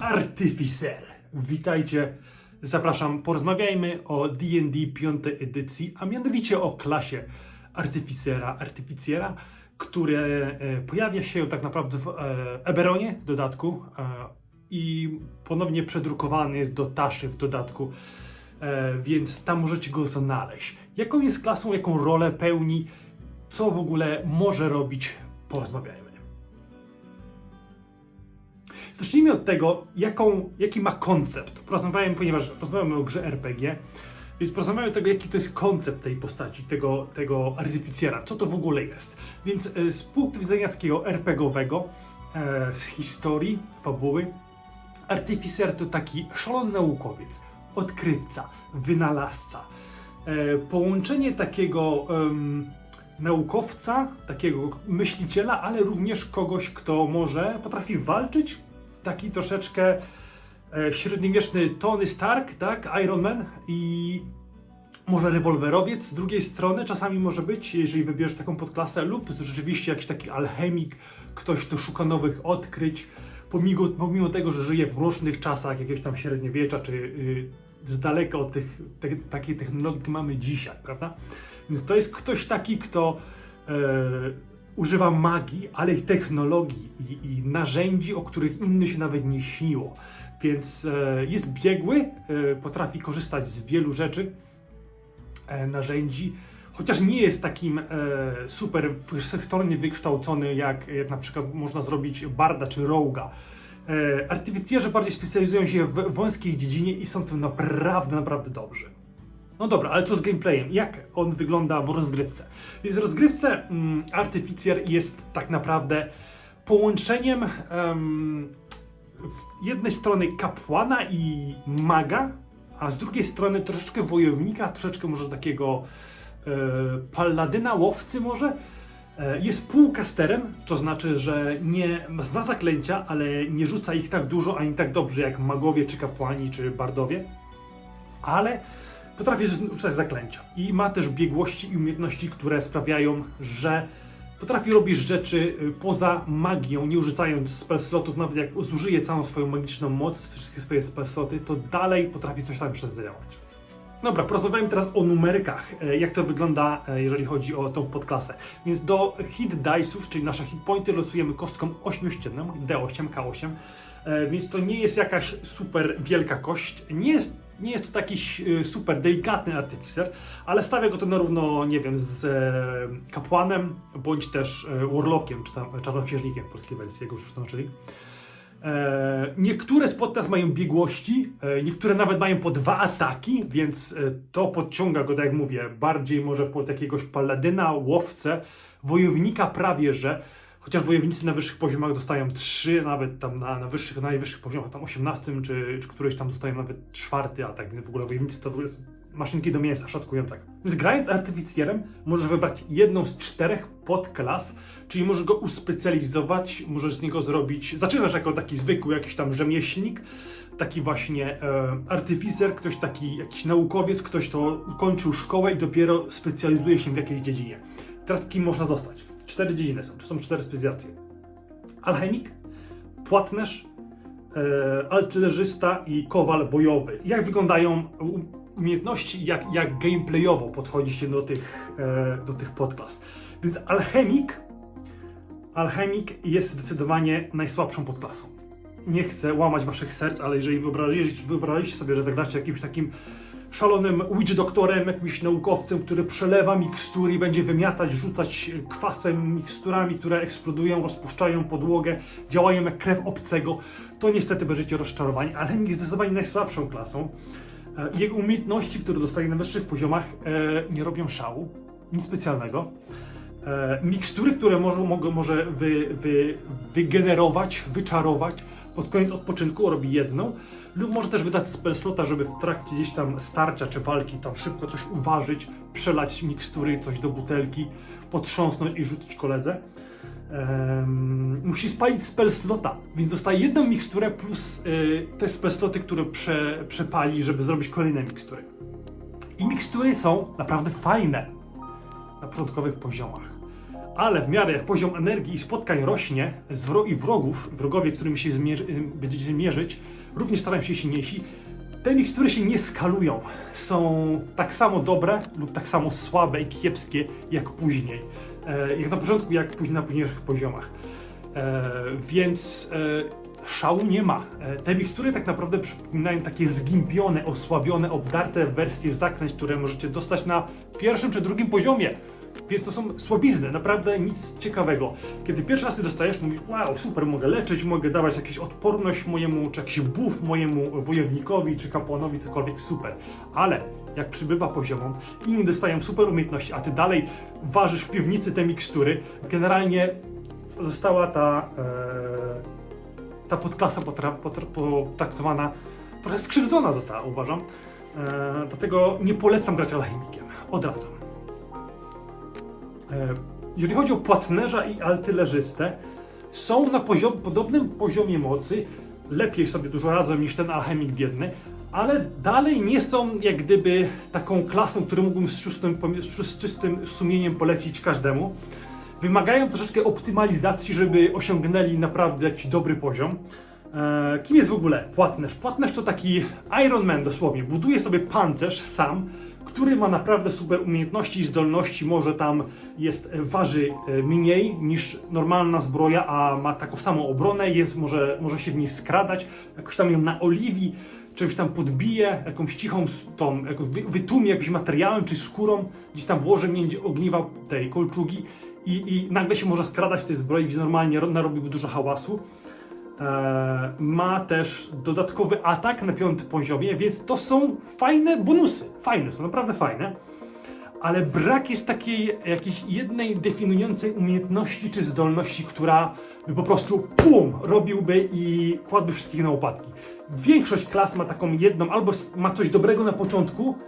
Artificer. Witajcie. Zapraszam, porozmawiajmy o D&D 5 edycji, a mianowicie o klasie Artificera, Artificiera, które e, pojawia się tak naprawdę w e, Eberonie w dodatku e, i ponownie przedrukowany jest do Taszy w dodatku, więc tam możecie go znaleźć. Jaką jest klasą, jaką rolę pełni, co w ogóle może robić, porozmawiajmy. Zacznijmy od tego, jaką, jaki ma koncept. Porozmawiamy, ponieważ rozmawiamy o grze RPG, więc porozmawiamy o tego, jaki to jest koncept tej postaci, tego, tego artyficjera, co to w ogóle jest. Więc e, z punktu widzenia takiego RPGowego, e, z historii, fabuły, artyficer to taki szalony naukowiec, odkrywca, wynalazca. E, połączenie takiego em, naukowca, takiego myśliciela, ale również kogoś, kto może potrafi walczyć, taki troszeczkę e, średniowieczny Tony Stark, tak, Iron Man i może rewolwerowiec z drugiej strony czasami może być, jeżeli wybierzesz taką podklasę, lub rzeczywiście jakiś taki alchemik, ktoś, kto szuka nowych odkryć, pomimo, pomimo tego, że żyje w mrocznych czasach jakiegoś tam średniowiecza, czy y, z daleka od tych, te, takiej technologii, mamy dzisiaj, prawda? Więc to jest ktoś taki, kto e, używa magii, ale i technologii i, i narzędzi, o których inny się nawet nie śniło. Więc e, jest biegły, e, potrafi korzystać z wielu rzeczy, e, narzędzi, chociaż nie jest takim e, super wszechstronnie wykształcony, jak, jak na przykład można zrobić Barda czy Roga. E, artyficjerze bardziej specjalizują się w wąskiej dziedzinie i są w tym naprawdę, naprawdę dobrzy. No dobra, ale co z gameplayem? Jak on wygląda w rozgrywce? Więc w rozgrywce mm, Artificier jest tak naprawdę połączeniem em, z jednej strony kapłana i maga, a z drugiej strony troszeczkę wojownika, troszeczkę może takiego e, palladyna, łowcy może. E, Jest półkasterem, to znaczy, że nie zna zaklęcia, ale nie rzuca ich tak dużo ani tak dobrze jak magowie, czy kapłani, czy bardowie, ale potrafi rzucać zaklęcia. I ma też biegłości i umiejętności, które sprawiają, że potrafi robić rzeczy y, poza magią, nie używając spell slotów, nawet jak zużyje całą swoją magiczną moc, wszystkie swoje spell sloty, to dalej potrafi coś tam jeszcze zadziałać. Dobra, porozmawiajmy teraz o numerkach, e, jak to wygląda, e, jeżeli chodzi o tą podklasę. Więc do hit dice'ów, czyli nasze hit pointy, losujemy kostką 8-ścienną, D8, K8, e, więc to nie jest jakaś super wielka kość, nie jest, nie jest to taki e, super delikatny artyficer, ale stawia go to na równo, nie wiem, z e, kapłanem, bądź też e, warlockiem, czy tam czarnoksiężnikiem polskiej wersji, już przetłumaczyli. E, niektóre z podklas mają biegłości, e, niektóre nawet mają po dwa ataki, więc e, to podciąga go, tak jak mówię, bardziej może pod jakiegoś paladyna, łowcę, wojownika prawie, że chociaż wojownicy na wyższych poziomach dostają trzy, nawet tam na, na wyższych, na najwyższych poziomach, tam 18 czy, czy któryś tam dostają nawet czwarty atak, więc w ogóle wojownicy to w ogóle maszynki do mięsa, szatkują tak. Więc grając artyficjerem możesz wybrać jedną z czterech podklas, czyli możesz go uspecjalizować, możesz z niego zrobić, zaczynasz jako taki zwykły jakiś tam rzemieślnik, taki właśnie e, artyficer, ktoś taki jakiś naukowiec, ktoś to ukończył szkołę i dopiero specjalizuje się w jakiejś dziedzinie. Teraz kim można zostać? Cztery dziedziny są, czy są cztery specjalizacje. Alchemik, płatnerz, e, artylerzysta i kowal bojowy. Jak wyglądają umiejętności, jak, jak gameplayowo podchodzi się do tych, e, do tych podklas. Więc alchemik, alchemik jest zdecydowanie najsłabszą podklasą. Nie chcę łamać waszych serc, ale jeżeli wyobrazicie sobie, że zagracie jakimś takim szalonym witch doktorem, jakimś naukowcem, który przelewa mikstury i będzie wymiatać, rzucać kwasem miksturami, które eksplodują, rozpuszczają podłogę, działają jak krew obcego, to niestety będziecie rozczarowani, ale jest zdecydowanie najsłabszą klasą. E, Jego umiejętności, które dostaje na wyższych poziomach, e, nie robią szału, nic specjalnego. E, mikstury, które może, może wy, wy, wygenerować, wyczarować, pod koniec odpoczynku robi jedną, lub może też wydać spell slota, żeby w trakcie gdzieś tam starcia czy walki tam szybko coś uważać, przelać mikstury, coś do butelki, potrząsnąć i rzucić koledze. Em, musi spalić spell slota, więc dostaje jedną miksturę plus y, te spell sloty, które prze, przepali, żeby zrobić kolejne mikstury. I mikstury są naprawdę fajne na początkowych poziomach. ale w miarę jak poziom energii i spotkań rośnie i wrogów, wrogowie, którymi się zmierzy, y, będziecie mierzyć, również starają się silniejsi, te mikstury się nie skalują. Są tak samo dobre lub tak samo słabe i kiepskie jak później. E, jak na początku, jak później na późniejszych poziomach. E, więc e, szału nie ma. Te mikstury tak naprawdę przypominają takie zgimbione, osłabione, obdarte wersje zaklęć, które możecie dostać na pierwszym czy drugim poziomie. Więc to są słabizny, naprawdę nic ciekawego. Kiedy pierwszy raz je dostajesz, mówisz, wow, super, mogę leczyć, mogę dawać jakąś odporność mojemu, czy jakiś buff mojemu wojownikowi, czy kapłanowi, cokolwiek, super. Ale jak przybywa poziomom, inni dostają super umiejętności, a ty dalej ważysz w piwnicy te mikstury, generalnie została ta, e, ta podklasa potra, potra, potraktowana, trochę skrzywdzona została, uważam. E, dlatego nie polecam grać alchemikiem. Odradzam. E, jeżeli chodzi o płatnerza i altylerzystę, są na poziom, podobnym poziomie mocy, lepiej sobie dużo radzą niż ten alchemik biedny, ale dalej nie są jak gdyby taką klasą, którą mógłbym z czystym, z czystym sumieniem polecić każdemu. Wymagają troszeczkę optymalizacji, żeby osiągnęli naprawdę jakiś dobry poziom. E, kim jest w ogóle płatnerz? Płatnerz to taki Iron Man dosłownie. Buduje sobie pancerz sam, który ma naprawdę super umiejętności i zdolności. Może tam jest, e, waży e, mniej niż normalna zbroja, a ma taką samą obronę, jest, może, może się w niej skradać, jakoś tam ją naoliwi, czymś tam podbije, jakąś cichą tą, jakoś wy- wytłumie jakimś materiałem czy skórą, gdzieś tam włoży między ogniwa tej kolczugi i, i nagle się może skradać w tej zbroi, gdzie normalnie ro- narobiłby dużo hałasu. E, ma też dodatkowy atak na piątym poziomie, więc to są fajne bonusy. Fajne, są naprawdę fajne. Ale brak jest takiej jakiejś jednej definiującej umiejętności czy zdolności, która by po prostu pum, robiłby i kładłby wszystkich na łopatki. Większość klas ma taką jedną, albo ma coś dobrego na początku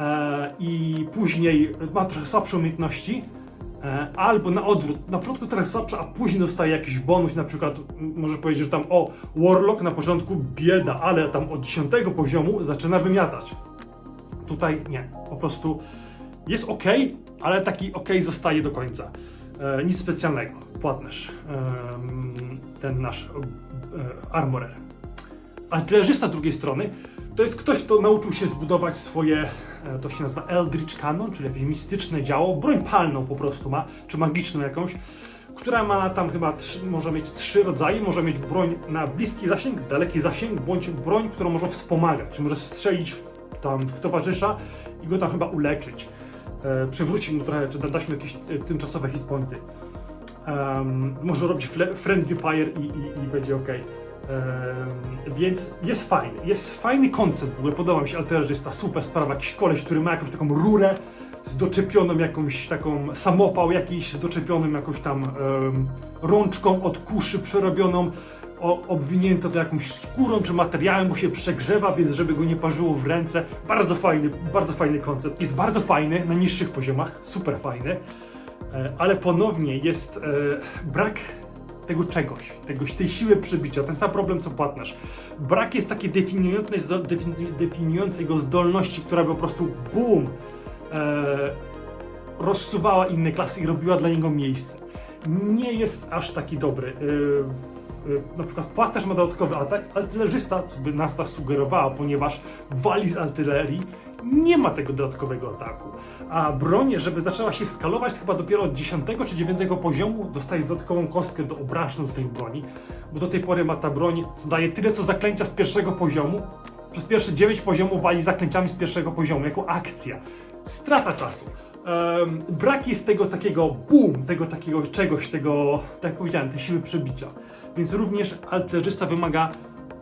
e, i później ma trochę słabsze umiejętności, albo na odwrót, na początku trochę słabsza, a później dostaje jakiś bonus, na przykład m, może powiedzieć, że tam o, Warlock na początku bieda, ale tam od 10 poziomu zaczyna wymiatać. Tutaj nie, po prostu jest ok, ale taki ok zostaje do końca. E, nic specjalnego, płatnerz, Em, ten nasz e, armorer. Artylerzysta z drugiej strony to jest ktoś, kto nauczył się zbudować swoje, e, to się nazywa Eldritch Cannon, czyli jakieś mistyczne działo, broń palną po prostu ma, czy magiczną jakąś, która ma tam chyba, trzy, może mieć trzy rodzaje, może mieć broń na bliski zasięg, daleki zasięg, bądź broń, którą może wspomagać, czy może strzelić w, tam w towarzysza i go tam chyba uleczyć. E, mu trochę, czy dać mu jakieś e, tymczasowe hit pointy. Em, może robić friendly fire i, i, i będzie ok. Więc jest fajny. Jest fajny koncept w ogóle, podoba mi się Alterzysta, super sprawa, jakiś koleś, który ma jakąś taką rurę z doczepioną jakąś taką samopał jakiś z doczepionym jakąś tam rączką od kuszy przerobioną, o, obwinięto to jakąś skórą czy materiałem, bo się przegrzewa, więc żeby go nie parzyło w ręce. Bardzo fajny, bardzo fajny koncept. Jest bardzo fajny na niższych poziomach, super fajny. E, ale ponownie jest e, brak tego czegoś, tego, tej siły przebicia, ten sam problem co płatnerz. Brak jest takiej definiującej, definiującej go zdolności, która by po prostu BUM! E, rozsuwała inne klasy i robiła dla niego miejsce. Nie jest aż taki dobry. E, e, na przykład płatnerz ma dodatkowy atak, artylerzysta, co by nas ta sugerowała, ponieważ wali z artylerii, nie ma tego dodatkowego ataku. A broń, żeby zaczęła się skalować chyba dopiero od 10 czy 9 poziomu, dostaje dodatkową kostkę do obrażeń z tej broni, bo do tej pory ma ta broń, daje tyle co zaklęcia z pierwszego poziomu, przez pierwsze 9 poziomów wali zaklęciami z pierwszego poziomu, jako akcja. Strata czasu. Em, brak jest tego takiego boom, tego takiego czegoś, tego, tak jak powiedziałem, tej siły przebicia. Więc również alterzysta wymaga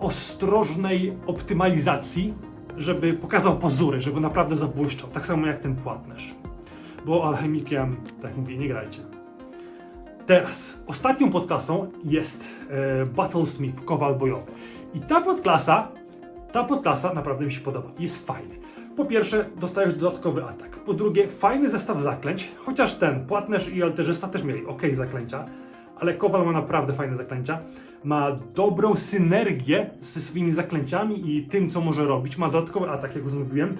ostrożnej optymalizacji, żeby pokazał pazury, żeby naprawdę zabłyszczał. Tak samo jak ten płatnerz. Bo alchemikiem, tak mówię, nie grajcie. Teraz, ostatnią podklasą jest e, Battlesmith, kowal bojowy. I ta podklasa, ta podklasa naprawdę mi się podoba. Jest fajny. Po pierwsze, dostajesz dodatkowy atak. Po drugie, fajny zestaw zaklęć, chociaż ten płatnerz i alterzysta też mieli ok zaklęcia, ale kowal ma naprawdę fajne zaklęcia. Ma dobrą synergię ze swoimi zaklęciami i tym, co może robić. Ma dodatkowy atak, jak już mówiłem.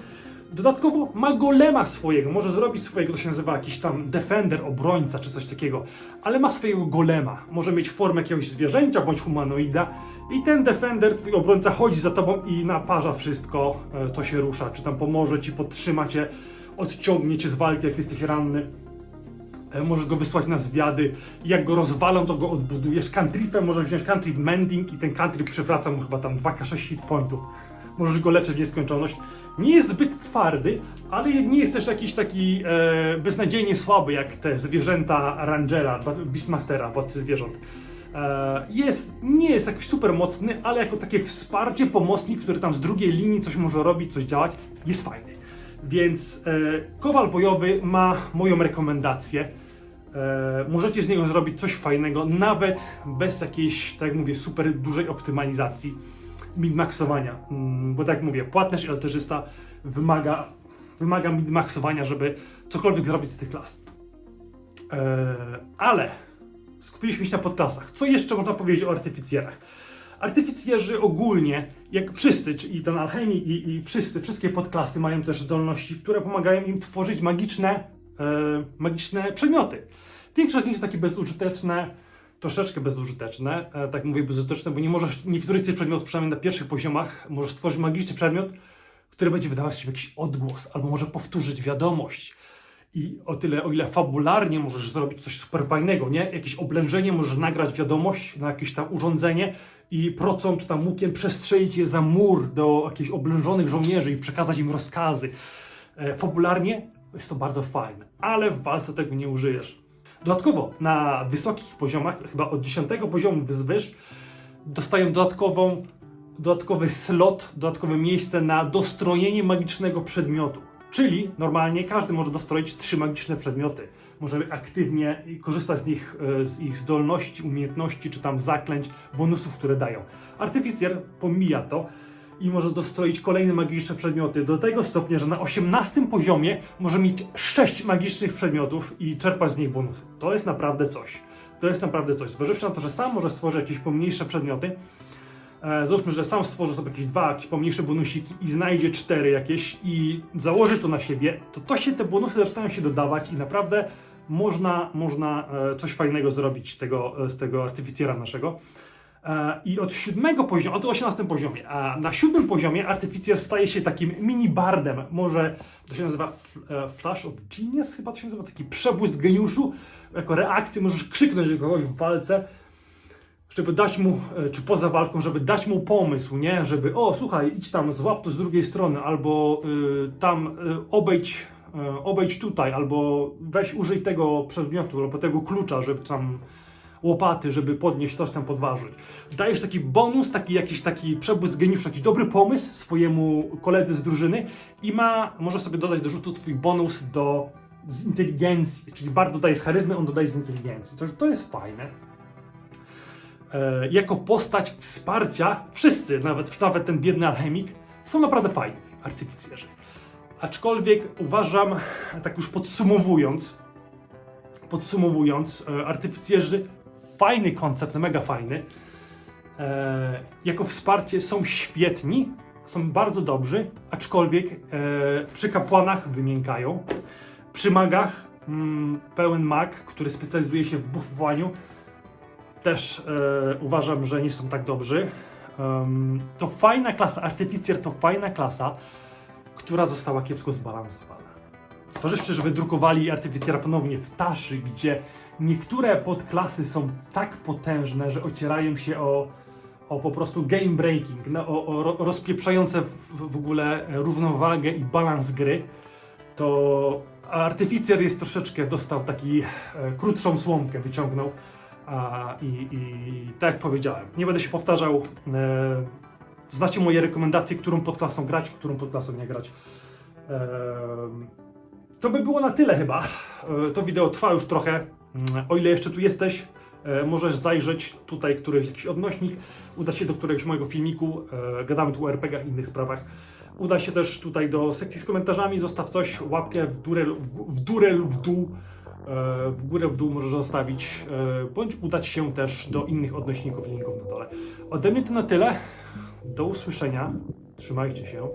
Dodatkowo ma golema swojego, może zrobić swojego, to się nazywa jakiś tam defender, obrońca czy coś takiego, ale ma swojego golema. Może mieć formę jakiegoś zwierzęcia bądź humanoida i ten defender, twój obrońca chodzi za tobą i naparza wszystko, e, co się rusza, czy tam pomoże ci, podtrzyma cię, odciągnie cię z walki, jak jesteś ranny. E, Możesz go wysłać na zwiady. Jak go rozwalą, to go odbudujesz. Cantripem możesz wziąć cantrip mending i ten cantrip przywraca mu chyba tam 2k6 hit pointów. Możesz go leczyć w nieskończoność. Nie jest zbyt twardy, ale nie jest też jakiś taki e, beznadziejnie słaby jak te zwierzęta Rangera, Beastmastera, władcy zwierząt. E, jest, nie jest jakoś super mocny, ale jako takie wsparcie, pomocnik, który tam z drugiej linii coś może robić, coś działać, jest fajny. Więc e, kowal bojowy ma moją rekomendację. E, możecie z niego zrobić coś fajnego, nawet bez jakiejś, tak jak mówię, super dużej optymalizacji, min-maxowania. Mm, bo tak jak mówię, płatność i alterzysta wymaga, wymaga min-maxowania, żeby cokolwiek zrobić z tych klas. E, ale skupiliśmy się na podklasach. Co jeszcze można powiedzieć o artyficjerach? Artyficjerzy ogólnie, jak wszyscy, czyli ten alchemik i, i wszyscy, wszystkie podklasy mają też zdolności, które pomagają im tworzyć magiczne, magiczne przedmioty. Większość z nich są takie bezużyteczne, troszeczkę bezużyteczne. E, tak mówię bezużyteczne, bo nie możesz, niektórych tych przedmiotów, przynajmniej na pierwszych poziomach, możesz stworzyć magiczny przedmiot, który będzie wydawać się jakiś odgłos, albo może powtórzyć wiadomość. I o tyle, o ile fabularnie możesz zrobić coś super fajnego, nie? Jakieś oblężenie, możesz nagrać wiadomość na jakieś tam urządzenie i procą czy tam łukiem przestrzelić je za mur do jakichś oblężonych żołnierzy i przekazać im rozkazy. E, fabularnie jest to bardzo fajne, ale w walce tego nie użyjesz. Dodatkowo na wysokich poziomach, chyba od 10 poziomu wzwyż, dostają dodatkową, dodatkowy slot, dodatkowe miejsce na dostrojenie magicznego przedmiotu. Czyli normalnie każdy może dostroić trzy magiczne przedmioty. Może aktywnie korzystać z nich, e, z ich zdolności, umiejętności, czy tam zaklęć, bonusów, które dają. Artyficjer pomija to i może dostroić kolejne magiczne przedmioty do tego stopnia, że na 18 poziomie może mieć 6 magicznych przedmiotów i czerpać z nich bonusy. To jest naprawdę coś. To jest naprawdę coś. Zważywszy na to, że sam może stworzyć jakieś pomniejsze przedmioty, E, Załóżmy, że sam stworzy sobie jakieś dwa jakieś pomniejsze bonusiki i znajdzie cztery jakieś i założy to na siebie, to to się te bonusy zaczynają się dodawać i naprawdę można, można e, coś fajnego zrobić z tego, e, z tego artyficjera naszego. E, I od siódmego poziomu, od 18 poziomie, a na siódmym poziomie artyficjer staje się takim mini bardem. Może to się nazywa e, Flash of Genius, chyba to się nazywa taki przebłysk geniuszu. Jako reakcję możesz krzyknąć do kogoś w walce żeby dać mu, e, czy poza walką, żeby dać mu pomysł, nie? Żeby, o słuchaj, idź tam, złap to z drugiej strony, albo y, tam y, obejdź, y, obejdź tutaj, albo weź użyj tego przedmiotu, albo tego klucza, żeby tam łopaty, żeby podnieść coś tam podważyć. Dajesz taki bonus, taki jakiś taki przebłysk geniuszu, jakiś dobry pomysł swojemu koledze z drużyny i ma, może sobie dodać do rzutu twój bonus do z inteligencji, czyli Bard dodaje z charyzmy, on dodaje z inteligencji. To, to jest fajne e, jako postać wsparcia, wszyscy, nawet, nawet ten biedny alchemik, są naprawdę fajni, artyficjerzy. Aczkolwiek uważam, tak już podsumowując, podsumowując, e, artyficjerzy, fajny koncept, mega fajny. E, jako wsparcie są świetni, są bardzo dobrzy, aczkolwiek e, przy kapłanach wymiękają. Przy magach mm, pełen mag, który specjalizuje się w buffowaniu, też e, uważam, że nie są tak dobrzy. Em, to fajna klasa, artyficjer to fajna klasa, która została kiepsko zbalansowana. Stworzywszy, że wydrukowali artyficjera ponownie w Taszy, gdzie niektóre podklasy są tak potężne, że ocierają się o, o po prostu game breaking, no, o, o ro- rozpieprzające w, w ogóle równowagę i balans gry, to artyficjer jest troszeczkę, dostał taki e, krótszą słomkę, wyciągnął. A, i, I tak jak powiedziałem, nie będę się powtarzał. E, znacie moje rekomendacje, którą podklasą grać, którą podklasą nie grać. E, to by było na tyle chyba. E, to wideo trwa już trochę. O ile jeszcze tu jesteś, e, możesz zajrzeć tutaj któryś jakiś odnośnik. Uda się do któregoś mojego filmiku. E, gadamy tu o RPG i innych sprawach. Uda się też tutaj do sekcji z komentarzami. Zostaw coś, łapkę w górę, w, gó- w górę lub w dół. E, w górę, w dół możesz zostawić, bądź udać się też do innych odnośników i linków na dole. Ode mnie to na tyle. Do usłyszenia. Trzymajcie się.